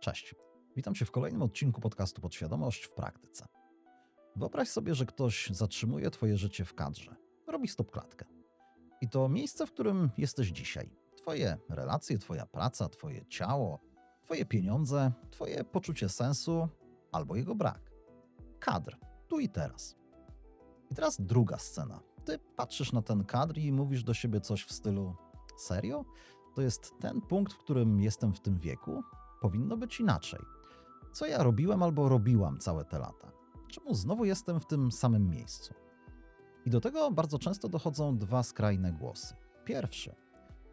Cześć. Witam Cię w kolejnym odcinku podcastu Podświadomość w praktyce. Wyobraź sobie, że ktoś zatrzymuje Twoje życie w kadrze, robi stopklatkę. I to miejsce, w którym jesteś dzisiaj. Twoje relacje, Twoja praca, Twoje ciało, Twoje pieniądze, Twoje poczucie sensu albo jego brak. Kadr, tu i teraz. I teraz druga scena. Ty patrzysz na ten kadr i mówisz do siebie coś w stylu: Serio? To jest ten punkt, w którym jestem w tym wieku? Powinno być inaczej. Co ja robiłem albo robiłam całe te lata? Czemu znowu jestem w tym samym miejscu? I do tego bardzo często dochodzą dwa skrajne głosy. Pierwszy.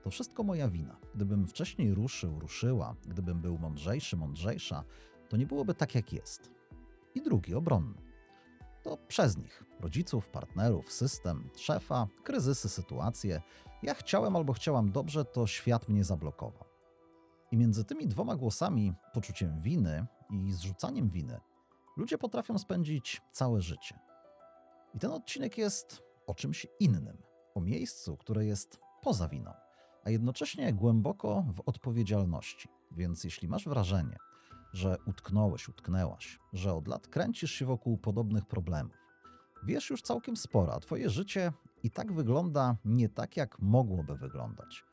To wszystko moja wina. Gdybym wcześniej ruszył, ruszyła, gdybym był mądrzejszy, mądrzejsza, to nie byłoby tak jak jest. I drugi, obronny. To przez nich, rodziców, partnerów, system, szefa, kryzysy, sytuacje. Ja chciałem albo chciałam dobrze, to świat mnie zablokował. I między tymi dwoma głosami, poczuciem winy i zrzucaniem winy, ludzie potrafią spędzić całe życie. I ten odcinek jest o czymś innym, o miejscu, które jest poza winą, a jednocześnie głęboko w odpowiedzialności. Więc jeśli masz wrażenie, że utknąłeś, utknęłaś, że od lat kręcisz się wokół podobnych problemów, wiesz już całkiem sporo, a twoje życie i tak wygląda nie tak, jak mogłoby wyglądać.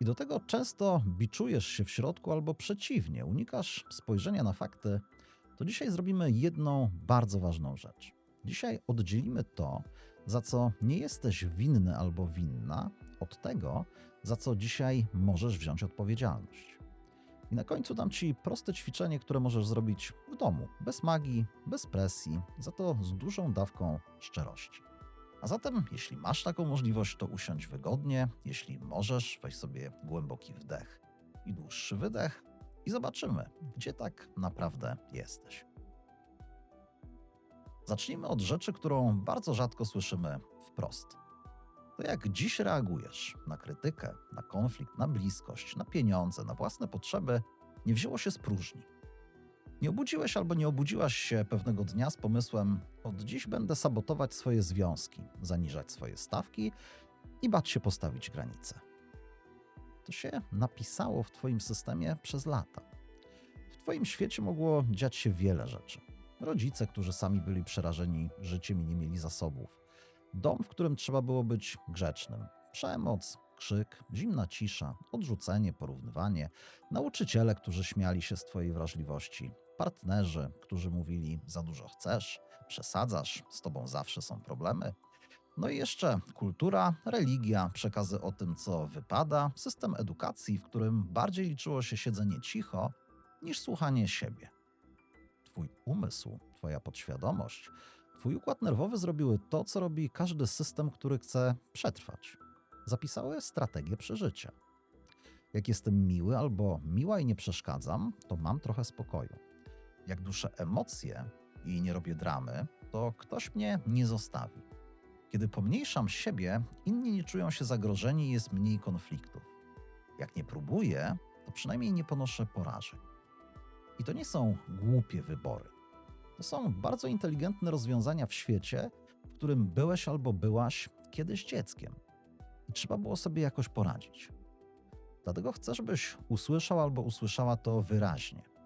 I do tego często biczujesz się w środku albo przeciwnie, unikasz spojrzenia na fakty, to dzisiaj zrobimy jedną bardzo ważną rzecz. Dzisiaj oddzielimy to, za co nie jesteś winny albo winna, od tego, za co dzisiaj możesz wziąć odpowiedzialność. I na końcu dam Ci proste ćwiczenie, które możesz zrobić w domu, bez magii, bez presji, za to z dużą dawką szczerości. A zatem, jeśli masz taką możliwość, to usiądź wygodnie. Jeśli możesz, weź sobie głęboki wdech i dłuższy wydech i zobaczymy, gdzie tak naprawdę jesteś. Zacznijmy od rzeczy, którą bardzo rzadko słyszymy wprost. To jak dziś reagujesz na krytykę, na konflikt, na bliskość, na pieniądze, na własne potrzeby, nie wzięło się z próżni. Nie obudziłeś albo nie obudziłaś się pewnego dnia z pomysłem: Od dziś będę sabotować swoje związki, zaniżać swoje stawki i bać się postawić granice. To się napisało w Twoim systemie przez lata. W Twoim świecie mogło dziać się wiele rzeczy. Rodzice, którzy sami byli przerażeni życiem i nie mieli zasobów. Dom, w którym trzeba było być grzecznym. Przemoc, krzyk, zimna cisza, odrzucenie, porównywanie, nauczyciele, którzy śmiali się z Twojej wrażliwości, partnerzy, którzy mówili: Za dużo chcesz, przesadzasz, z Tobą zawsze są problemy. No i jeszcze kultura, religia, przekazy o tym, co wypada, system edukacji, w którym bardziej liczyło się siedzenie cicho niż słuchanie siebie. Twój umysł, Twoja podświadomość, Twój układ nerwowy zrobiły to, co robi każdy system, który chce przetrwać. Zapisały strategię przeżycia. Jak jestem miły albo miła i nie przeszkadzam, to mam trochę spokoju. Jak duszę emocje i nie robię dramy, to ktoś mnie nie zostawi. Kiedy pomniejszam siebie, inni nie czują się zagrożeni i jest mniej konfliktów. Jak nie próbuję, to przynajmniej nie ponoszę porażek. I to nie są głupie wybory. To są bardzo inteligentne rozwiązania w świecie, w którym byłeś albo byłaś kiedyś dzieckiem. I trzeba było sobie jakoś poradzić. Dlatego chcę, żebyś usłyszał albo usłyszała to wyraźnie.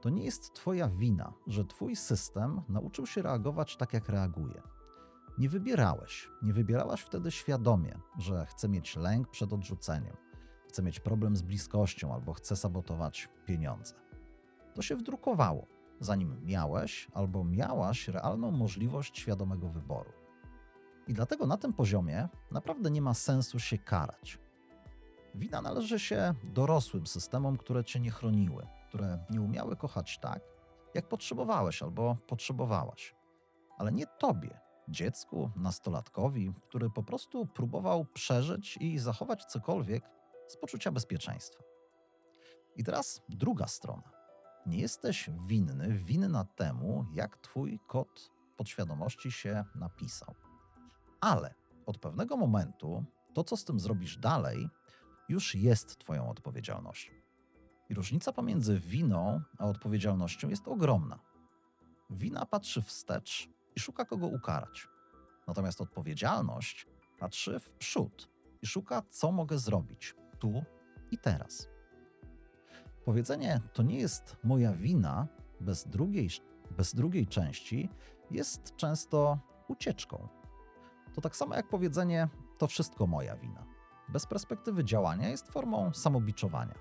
To nie jest Twoja wina, że Twój system nauczył się reagować tak, jak reaguje. Nie wybierałeś, nie wybierałaś wtedy świadomie, że chce mieć lęk przed odrzuceniem, chce mieć problem z bliskością albo chce sabotować pieniądze. To się wdrukowało, zanim miałeś albo miałaś realną możliwość świadomego wyboru. I dlatego na tym poziomie naprawdę nie ma sensu się karać. Wina należy się dorosłym systemom, które cię nie chroniły, które nie umiały kochać tak, jak potrzebowałeś albo potrzebowałaś. Ale nie tobie, dziecku, nastolatkowi, który po prostu próbował przeżyć i zachować cokolwiek z poczucia bezpieczeństwa. I teraz druga strona. Nie jesteś winny, winna temu, jak twój kod podświadomości się napisał. Ale od pewnego momentu to, co z tym zrobisz dalej, już jest Twoją odpowiedzialnością. I różnica pomiędzy winą a odpowiedzialnością jest ogromna. Wina patrzy wstecz i szuka kogo ukarać. Natomiast odpowiedzialność patrzy w przód i szuka, co mogę zrobić tu i teraz. Powiedzenie to nie jest moja wina bez drugiej, bez drugiej części jest często ucieczką. To tak samo jak powiedzenie to wszystko moja wina. Bez perspektywy działania jest formą samobiczowania.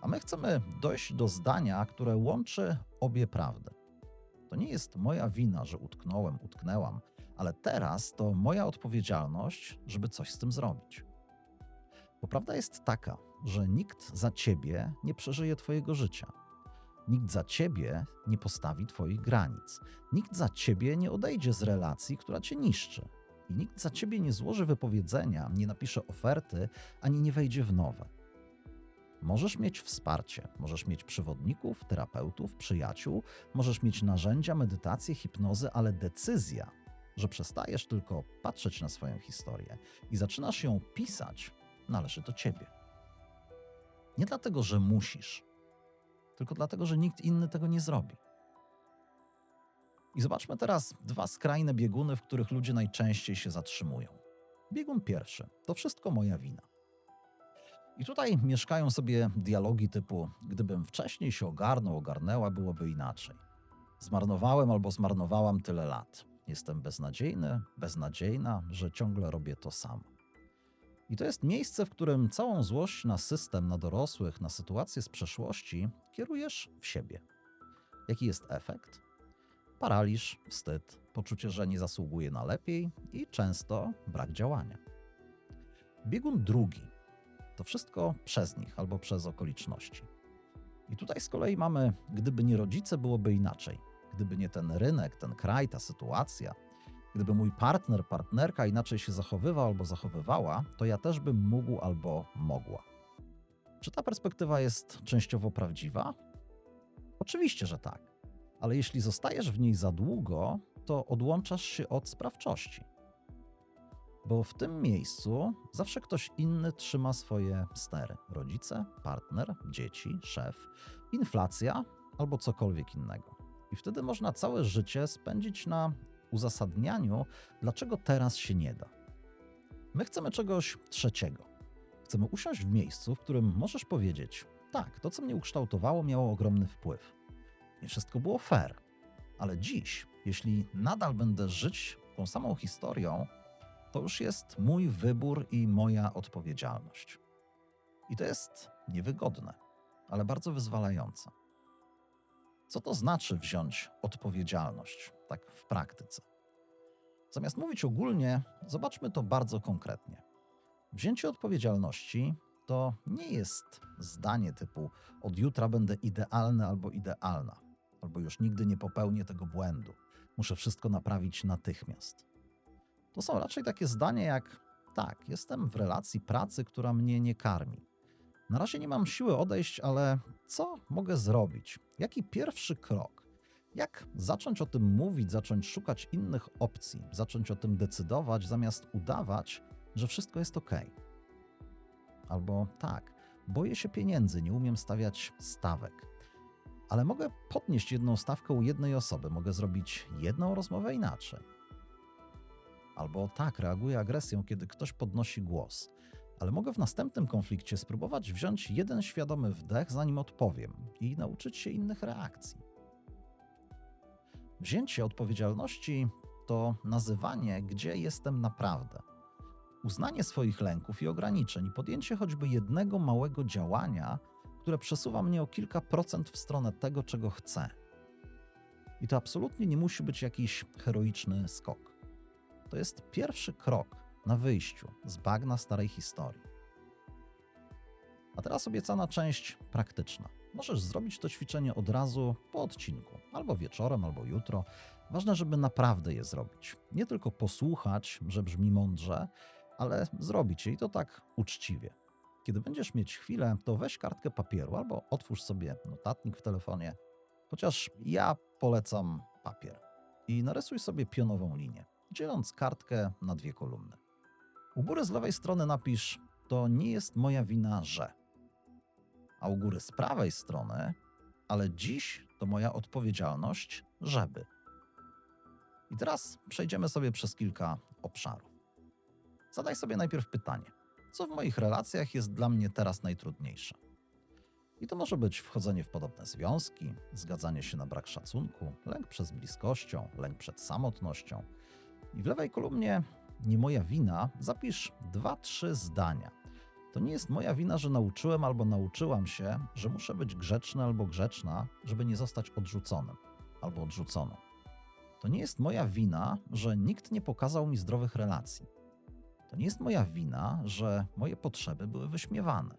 A my chcemy dojść do zdania, które łączy obie prawdy. To nie jest moja wina, że utknąłem, utknęłam, ale teraz to moja odpowiedzialność, żeby coś z tym zrobić. Bo prawda jest taka, że nikt za ciebie nie przeżyje twojego życia. Nikt za ciebie nie postawi twoich granic. Nikt za ciebie nie odejdzie z relacji, która cię niszczy. I nikt za ciebie nie złoży wypowiedzenia, nie napisze oferty, ani nie wejdzie w nowe. Możesz mieć wsparcie, możesz mieć przewodników, terapeutów, przyjaciół, możesz mieć narzędzia, medytację, hipnozy, ale decyzja, że przestajesz tylko patrzeć na swoją historię i zaczynasz ją pisać, należy do ciebie. Nie dlatego, że musisz, tylko dlatego, że nikt inny tego nie zrobi. I zobaczmy teraz dwa skrajne bieguny, w których ludzie najczęściej się zatrzymują. Biegun pierwszy to wszystko moja wina. I tutaj mieszkają sobie dialogi typu: Gdybym wcześniej się ogarnął, ogarnęła, byłoby inaczej. Zmarnowałem albo zmarnowałam tyle lat. Jestem beznadziejny, beznadziejna, że ciągle robię to samo. I to jest miejsce, w którym całą złość na system, na dorosłych, na sytuację z przeszłości kierujesz w siebie. Jaki jest efekt? Paraliż, wstyd, poczucie, że nie zasługuje na lepiej i często brak działania. Biegun drugi to wszystko przez nich albo przez okoliczności. I tutaj z kolei mamy, gdyby nie rodzice, byłoby inaczej. Gdyby nie ten rynek, ten kraj, ta sytuacja, gdyby mój partner, partnerka inaczej się zachowywał albo zachowywała, to ja też bym mógł albo mogła. Czy ta perspektywa jest częściowo prawdziwa? Oczywiście, że tak. Ale jeśli zostajesz w niej za długo, to odłączasz się od sprawczości. Bo w tym miejscu zawsze ktoś inny trzyma swoje stery: rodzice, partner, dzieci, szef, inflacja albo cokolwiek innego. I wtedy można całe życie spędzić na uzasadnianiu, dlaczego teraz się nie da. My chcemy czegoś trzeciego. Chcemy usiąść w miejscu, w którym możesz powiedzieć: Tak, to co mnie ukształtowało, miało ogromny wpływ. Nie wszystko było fair, ale dziś, jeśli nadal będę żyć tą samą historią, to już jest mój wybór i moja odpowiedzialność. I to jest niewygodne, ale bardzo wyzwalające. Co to znaczy wziąć odpowiedzialność, tak w praktyce? Zamiast mówić ogólnie, zobaczmy to bardzo konkretnie. Wzięcie odpowiedzialności to nie jest zdanie typu od jutra będę idealny albo idealna, albo już nigdy nie popełnię tego błędu. Muszę wszystko naprawić natychmiast. To są raczej takie zdania jak: tak, jestem w relacji pracy, która mnie nie karmi. Na razie nie mam siły odejść, ale co mogę zrobić? Jaki pierwszy krok? Jak zacząć o tym mówić, zacząć szukać innych opcji, zacząć o tym decydować, zamiast udawać, że wszystko jest ok? Albo tak, boję się pieniędzy, nie umiem stawiać stawek. Ale mogę podnieść jedną stawkę u jednej osoby, mogę zrobić jedną rozmowę inaczej. Albo tak, reaguję agresją, kiedy ktoś podnosi głos ale mogę w następnym konflikcie spróbować wziąć jeden świadomy wdech, zanim odpowiem i nauczyć się innych reakcji. Wzięcie odpowiedzialności to nazywanie, gdzie jestem naprawdę. Uznanie swoich lęków i ograniczeń i podjęcie choćby jednego małego działania, które przesuwa mnie o kilka procent w stronę tego, czego chcę. I to absolutnie nie musi być jakiś heroiczny skok. To jest pierwszy krok na wyjściu z bagna starej historii. A teraz obiecana część praktyczna. Możesz zrobić to ćwiczenie od razu po odcinku, albo wieczorem, albo jutro. Ważne, żeby naprawdę je zrobić. Nie tylko posłuchać, że brzmi mądrze, ale zrobić je i to tak uczciwie. Kiedy będziesz mieć chwilę, to weź kartkę papieru albo otwórz sobie notatnik w telefonie, chociaż ja polecam papier. I narysuj sobie pionową linię, dzieląc kartkę na dwie kolumny. U góry z lewej strony napisz: To nie jest moja wina, że. A u góry z prawej strony, ale dziś to moja odpowiedzialność, żeby. I teraz przejdziemy sobie przez kilka obszarów. Zadaj sobie najpierw pytanie: co w moich relacjach jest dla mnie teraz najtrudniejsze? I to może być wchodzenie w podobne związki, zgadzanie się na brak szacunku, lęk przed bliskością, lęk przed samotnością. I w lewej kolumnie nie moja wina zapisz dwa, trzy zdania. To nie jest moja wina, że nauczyłem albo nauczyłam się, że muszę być grzeczny albo grzeczna, żeby nie zostać odrzuconym albo odrzuconą. To nie jest moja wina, że nikt nie pokazał mi zdrowych relacji. To nie jest moja wina, że moje potrzeby były wyśmiewane.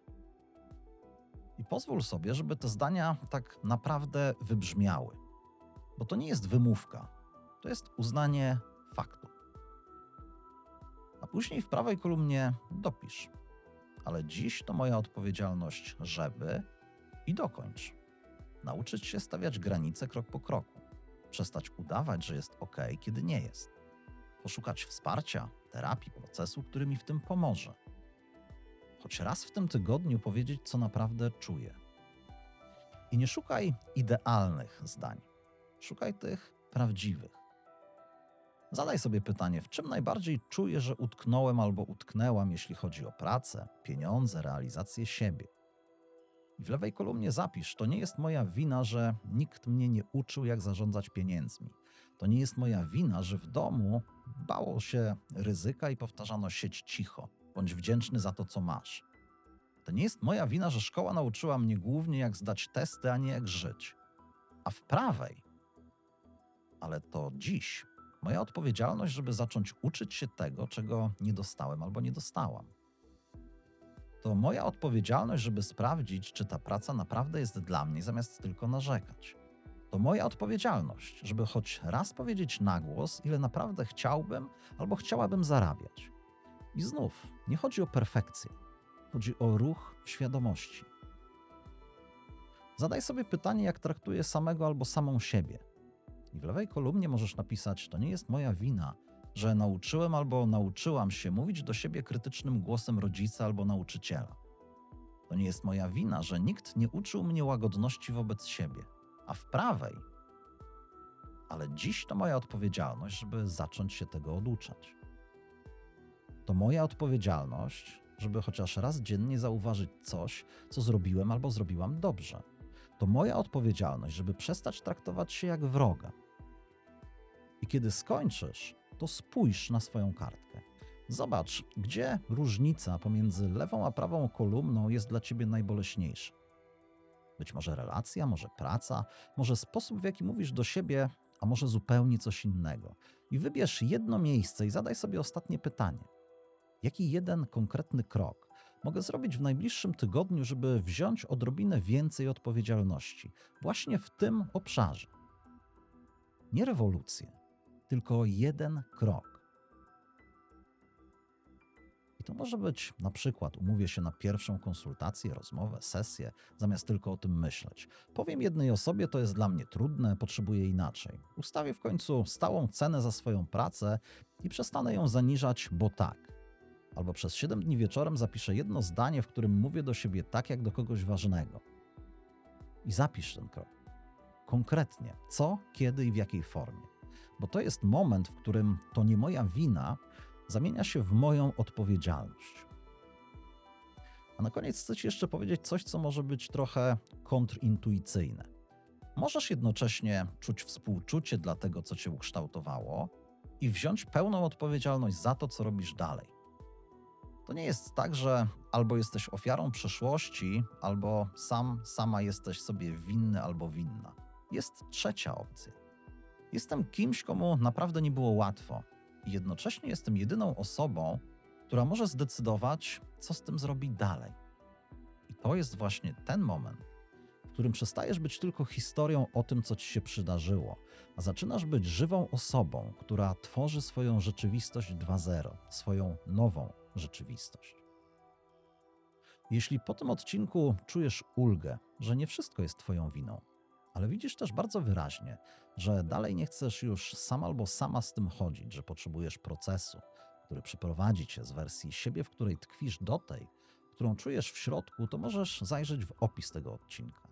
I pozwól sobie, żeby te zdania tak naprawdę wybrzmiały, bo to nie jest wymówka, to jest uznanie faktu. A później w prawej kolumnie dopisz. Ale dziś to moja odpowiedzialność, żeby i dokończ. Nauczyć się stawiać granice krok po kroku. Przestać udawać, że jest ok, kiedy nie jest. Poszukać wsparcia, terapii, procesu, który mi w tym pomoże. Choć raz w tym tygodniu powiedzieć, co naprawdę czuję. I nie szukaj idealnych zdań. Szukaj tych prawdziwych. Zadaj sobie pytanie, w czym najbardziej czuję, że utknąłem albo utknęłam, jeśli chodzi o pracę, pieniądze, realizację siebie. I w lewej kolumnie zapisz: To nie jest moja wina, że nikt mnie nie uczył, jak zarządzać pieniędzmi. To nie jest moja wina, że w domu bało się ryzyka i powtarzano sieć cicho, bądź wdzięczny za to, co masz. To nie jest moja wina, że szkoła nauczyła mnie głównie, jak zdać testy, a nie jak żyć. A w prawej, ale to dziś, moja odpowiedzialność, żeby zacząć uczyć się tego, czego nie dostałem albo nie dostałam. To moja odpowiedzialność, żeby sprawdzić, czy ta praca naprawdę jest dla mnie, zamiast tylko narzekać. To moja odpowiedzialność, żeby choć raz powiedzieć na głos, ile naprawdę chciałbym albo chciałabym zarabiać. I znów, nie chodzi o perfekcję, chodzi o ruch w świadomości. Zadaj sobie pytanie, jak traktuję samego albo samą siebie. I w lewej kolumnie możesz napisać: To nie jest moja wina, że nauczyłem albo nauczyłam się mówić do siebie krytycznym głosem rodzica albo nauczyciela. To nie jest moja wina, że nikt nie uczył mnie łagodności wobec siebie. A w prawej, ale dziś to moja odpowiedzialność, żeby zacząć się tego oduczać. To moja odpowiedzialność, żeby chociaż raz dziennie zauważyć coś, co zrobiłem albo zrobiłam dobrze. To moja odpowiedzialność, żeby przestać traktować się jak wroga. I kiedy skończysz, to spójrz na swoją kartkę. Zobacz, gdzie różnica pomiędzy lewą a prawą kolumną jest dla ciebie najboleśniejsza. Być może relacja, może praca, może sposób, w jaki mówisz do siebie, a może zupełnie coś innego. I wybierz jedno miejsce i zadaj sobie ostatnie pytanie. Jaki jeden konkretny krok mogę zrobić w najbliższym tygodniu, żeby wziąć odrobinę więcej odpowiedzialności właśnie w tym obszarze? Nie rewolucję, tylko jeden krok. I to może być na przykład umówię się na pierwszą konsultację, rozmowę, sesję, zamiast tylko o tym myśleć. Powiem jednej osobie, to jest dla mnie trudne, potrzebuję inaczej. Ustawię w końcu stałą cenę za swoją pracę i przestanę ją zaniżać, bo tak. Albo przez 7 dni wieczorem zapiszę jedno zdanie, w którym mówię do siebie tak, jak do kogoś ważnego. I zapisz ten krok. Konkretnie, co, kiedy i w jakiej formie. Bo to jest moment, w którym to nie moja wina zamienia się w moją odpowiedzialność. A na koniec chcę Ci jeszcze powiedzieć coś, co może być trochę kontrintuicyjne. Możesz jednocześnie czuć współczucie dla tego, co Cię ukształtowało i wziąć pełną odpowiedzialność za to, co robisz dalej. To nie jest tak, że albo jesteś ofiarą przeszłości, albo sam, sama jesteś sobie winny albo winna. Jest trzecia opcja. Jestem kimś, komu naprawdę nie było łatwo, i jednocześnie jestem jedyną osobą, która może zdecydować, co z tym zrobi dalej. I to jest właśnie ten moment, w którym przestajesz być tylko historią o tym, co ci się przydarzyło, a zaczynasz być żywą osobą, która tworzy swoją rzeczywistość 2.0, swoją nową rzeczywistość. Jeśli po tym odcinku czujesz ulgę, że nie wszystko jest Twoją winą, ale widzisz też bardzo wyraźnie, że dalej nie chcesz już sam albo sama z tym chodzić, że potrzebujesz procesu, który przyprowadzi cię z wersji siebie, w której tkwisz, do tej, którą czujesz w środku, to możesz zajrzeć w opis tego odcinka.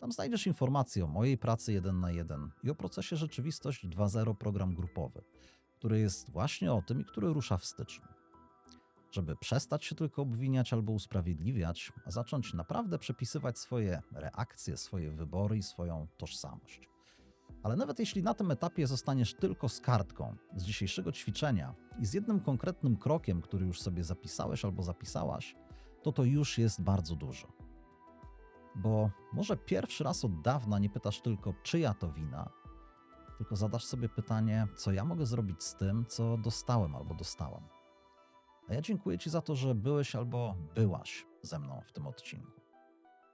Tam znajdziesz informacje o mojej pracy 1 na 1 i o procesie Rzeczywistość 2.0 program grupowy, który jest właśnie o tym i który rusza w styczniu. Żeby przestać się tylko obwiniać albo usprawiedliwiać, a zacząć naprawdę przepisywać swoje reakcje, swoje wybory i swoją tożsamość. Ale nawet jeśli na tym etapie zostaniesz tylko z kartką z dzisiejszego ćwiczenia i z jednym konkretnym krokiem, który już sobie zapisałeś albo zapisałaś, to to już jest bardzo dużo. Bo może pierwszy raz od dawna nie pytasz tylko, czyja to wina, tylko zadasz sobie pytanie, co ja mogę zrobić z tym, co dostałem albo dostałam. A ja dziękuję Ci za to, że byłeś albo byłaś ze mną w tym odcinku.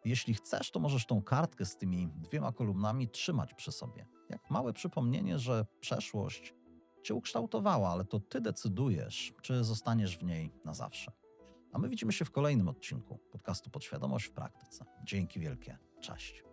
Jeśli chcesz, to możesz tą kartkę z tymi dwiema kolumnami trzymać przy sobie. Jak małe przypomnienie, że przeszłość Cię ukształtowała, ale to Ty decydujesz, czy zostaniesz w niej na zawsze. A my widzimy się w kolejnym odcinku podcastu Podświadomość w praktyce. Dzięki wielkie. Cześć.